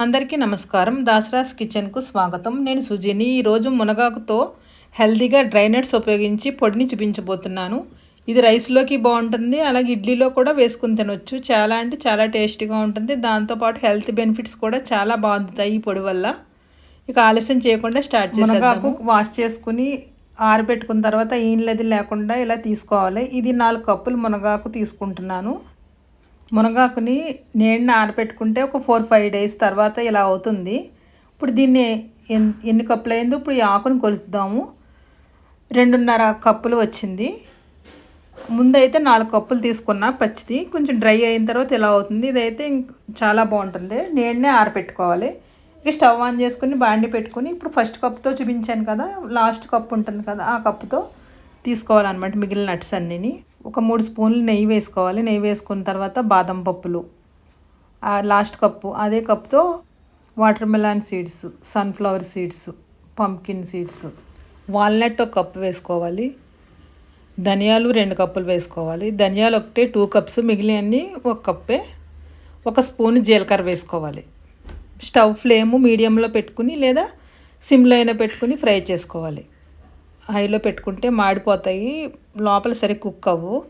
అందరికీ నమస్కారం. దాసరాస్ కిచెన్కు స్వాగతం. నేను సుజీని. ఈరోజు మునగాకుతో హెల్తీగా డ్రై నట్స్ ఉపయోగించి పొడిని చూపించబోతున్నాను. ఇది రైస్లోకి బాగుంటుంది. అలాగే ఇడ్లీలో కూడా వేసుకుని తినొచ్చు. చాలా అంటే చాలా టేస్టీగా ఉంటుంది. దాంతోపాటు హెల్త్ బెనిఫిట్స్ కూడా చాలా బాగుంటాయి ఈ పొడి వల్ల. ఇక ఆలస్యం చేయకుండా స్టార్ట్ చేసి మునగాకు వాష్ చేసుకుని ఆరబెట్టుకున్న తర్వాత ఈన్లది లేకుండా ఇలా తీసుకోవాలి. ఇది నాలుగు కప్పులు మునగాకు తీసుకుంటున్నాను. మునగాకుని నీళ్ళని ఆరబెట్టుకుంటే ఒక ఫోర్ ఫైవ్ డేస్ తర్వాత ఇలా అవుతుంది. ఇప్పుడు దీన్ని ఎన్ని ఎన్ని కప్పులు అయిందో ఇప్పుడు ఈ ఆకుని కొలుద్దాము. రెండున్నర కప్పులు వచ్చింది. ముందైతే నాలుగు కప్పులు తీసుకున్నా పచ్చిది. కొంచెం డ్రై అయిన తర్వాత ఇలా అవుతుంది. ఇదైతే చాలా బాగుంటుంది. నీళ్ళనే ఆరబెట్టుకోవాలి. ఇక స్టవ్ ఆన్ చేసుకుని బాండి పెట్టుకుని ఇప్పుడు ఫస్ట్ కప్తో చూపించాను కదా. లాస్ట్ కప్ ఉంటుంది కదా ఆ కప్పుతో తీసుకోవాలన్నమాట మిగిలిన నట్స్ అన్నీని. ఒక మూడు స్పూన్లు నెయ్యి వేసుకోవాలి. నెయ్యి వేసుకున్న తర్వాత బాదం పప్పులు లాస్ట్ కప్పు అదే కప్తో water melon seeds sunflower seeds pumpkin seeds. Walnut ఒక కప్పు వేసుకోవాలి. ధనియాలు రెండు కప్పులు వేసుకోవాలి. ధనియాలు ఒకటే టూ కప్స్ మిగిలినవి ఒక కప్పే. ఒక స్పూన్ జీలకర్ర వేసుకోవాలి. స్టవ్ ఫ్లేమ్ మీడియంలో పెట్టుకుని లేదా సిమ్లో అయినా పెట్టుకుని ఫ్రై చేసుకోవాలి. హైలో పెట్టుకుంటే మాడిపోతాయి. లోపల సరే కుక్ అవ్వు.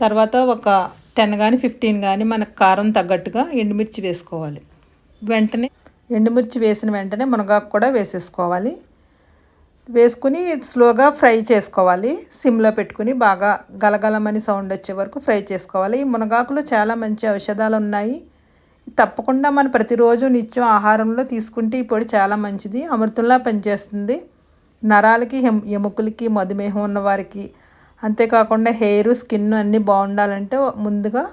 తర్వాత ఒక టెన్ కానీ ఫిఫ్టీన్ కానీ మనకు కారం తగ్గట్టుగా ఎండుమిర్చి వేసుకోవాలి. వెంటనే ఎండుమిర్చి వేసిన వెంటనే మునగాకు కూడా వేసేసుకోవాలి. వేసుకుని స్లోగా ఫ్రై చేసుకోవాలి. సిమ్లో పెట్టుకుని బాగా గలగలమని సౌండ్ వచ్చే వరకు ఫ్రై చేసుకోవాలి. ఈ మునగాకులో చాలా మంచి ఔషధాలు ఉన్నాయి. తప్పకుండా మనం ప్రతిరోజు నిత్యం ఆహారంలో తీసుకుంటే ఈ పొడి చాలా మంచిది. అమృతంలా పనిచేస్తుంది. నరాలకి ఎముకలకి మధుమేహం ఉన్నవారికి అంతేకాకుండా హెయిర్ స్కిన్ అన్నీ బాగుండాలంటే ముందుగా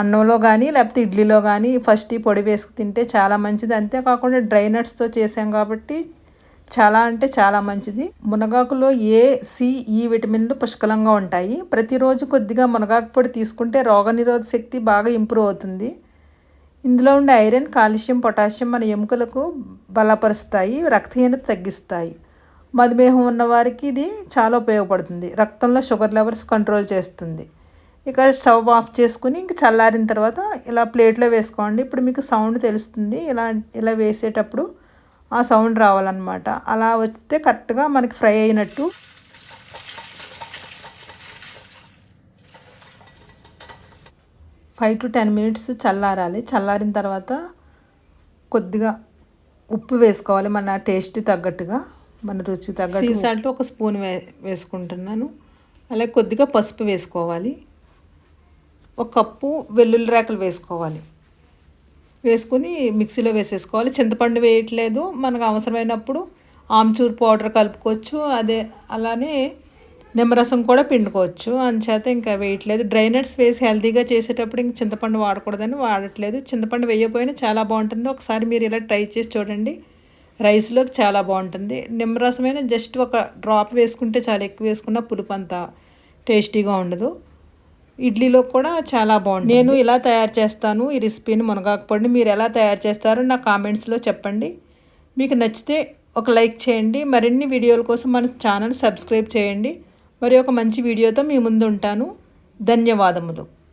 అన్నంలో కానీ లేకపోతే ఇడ్లీలో కానీ ఫస్ట్ ఈ పొడి వేసుకు తింటే చాలా మంచిది. అంతేకాకుండా డ్రై నట్స్తో చేసాం కాబట్టి చాలా అంటే చాలా మంచిది. మునగాకులో ఏ సి ఈ విటమిన్లు పుష్కలంగా ఉంటాయి. ప్రతిరోజు కొద్దిగా మునగాకు పొడి తీసుకుంటే రోగనిరోధక శక్తి బాగా ఇంప్రూవ్ అవుతుంది. ఇందులో ఉండే ఐరన్ కాల్షియం పొటాషియం మన ఎముకలకు బలపరుస్తాయి రక్తహీనత తగ్గిస్తాయి. మధుమేహం ఉన్నవారికి ఇది చాలా ఉపయోగపడుతుంది. రక్తంలో షుగర్ లెవెల్స్ కంట్రోల్ చేస్తుంది. ఇక స్టవ్ ఆఫ్ చేసుకుని ఇంక చల్లారిన తర్వాత ఇలా ప్లేట్లో వేసుకోండి. ఇప్పుడు మీకు సౌండ్ తెలుస్తుంది. ఇలా ఇలా వేసేటప్పుడు ఆ సౌండ్ రావాలన్నమాట. అలా వస్తే కరెక్ట్గా మనకి ఫ్రై అయినట్టు ఫైవ్ టు టెన్ మినిట్స్ చల్లారాలి. చల్లారిన తర్వాత కొద్దిగా ఉప్పు వేసుకోవాలి. మన టేస్ట్ తగ్గట్టుగా. మన రుచి తగ్గట్టు సాల్ట్ ఒక స్పూన్ వే వేసుకుంటున్నాను. అలాగే కొద్దిగా పసుపు వేసుకోవాలి. ఒక కప్పు వెల్లుల్లి రేకలు వేసుకోవాలి. వేసుకుని మిక్సీలో వేసేసుకోవాలి. చింతపండు వేయట్లేదు. మనకు అవసరమైనప్పుడు ఆమ్చూర్ పౌడర్ కలుపుకోవచ్చు. అదే అలానే నిమ్మరసం కూడా పిండుకోవచ్చు. అందుచేత ఇంకా వేయట్లేదు. డ్రైనట్స్ వేసి హెల్తీగా చేసేటప్పుడు ఇంక చింతపండు వాడకూడదని వాడట్లేదు. చింతపండు వేయకపోయినా చాలా బాగుంటుంది. ఒకసారి మీరు ఇలా ట్రై చేసి చూడండి. రైస్లోకి చాలా బాగుంటుంది. నిమ్మరసమైన జస్ట్ ఒక డ్రాప్ వేసుకుంటే చాలా ఎక్కువ వేసుకున్న పులుపు అంత టేస్టీగా ఉండదు. ఇడ్లీలో కూడా చాలా బాగుంటుంది. నేను ఇలా తయారు చేస్తాను. ఈ రెసిపీని మునగాకపోండి మీరు ఎలా తయారు చేస్తారో నా కామెంట్స్లో చెప్పండి. మీకు నచ్చితే ఒక లైక్ చేయండి. మరిన్ని వీడియోల కోసం మన ఛానల్ సబ్స్క్రైబ్ చేయండి. మరి ఒక మంచి వీడియోతో మీ ముందు ఉంటాను ధన్యవాదములు.